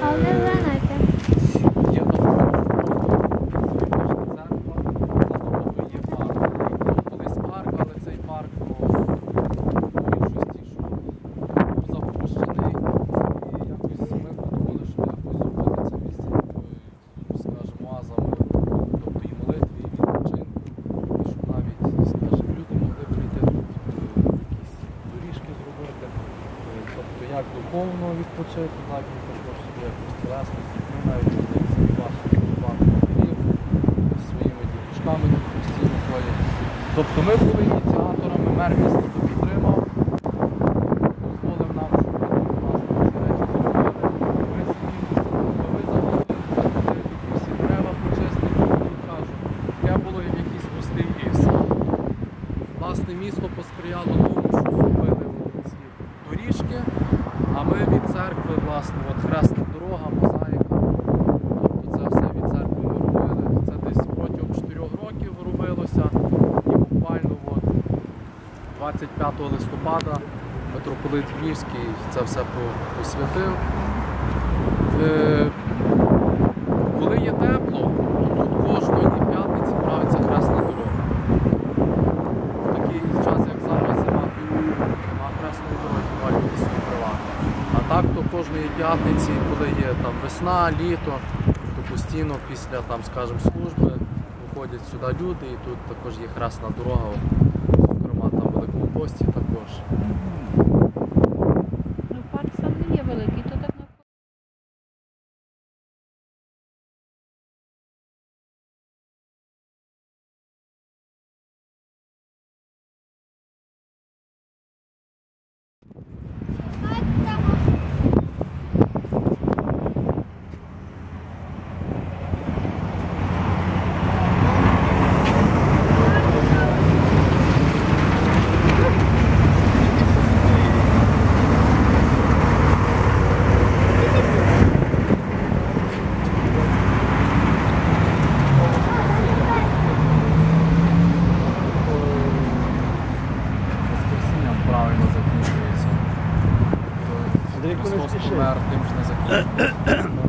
好，没。Як духовно відпочити, так і також собі якось тілесно. Ми навіть вдається бачити багато матерів зі своїми діточками тут постійно ходять. Тобто ми були ініціаторами, мер міста підтримав, дозволив нам, щоб ми власне ці речі зробили. Ми сиділи, ви заходили, заходили, всі дерева почистили, і кажу, я було як якийсь густий ліс. Власне, місто посприяло тому, що зробили а від церкви, власне, от хресна дорога, мозаїка. Тобто це все від церкви ми робили. Це десь протягом 4 років робилося. І буквально от 25 листопада митрополит Львівський це все посвятив. Е, коли є тепло, то тут кожної п'ятниці правиться хресна дорога. В такий час, як кожної п'ятниці, коли є там весна, літо, то постійно після там, скажімо, служби виходять сюди люди, і тут також є хресна дорога. Se fosse primeiro temos nós aqui.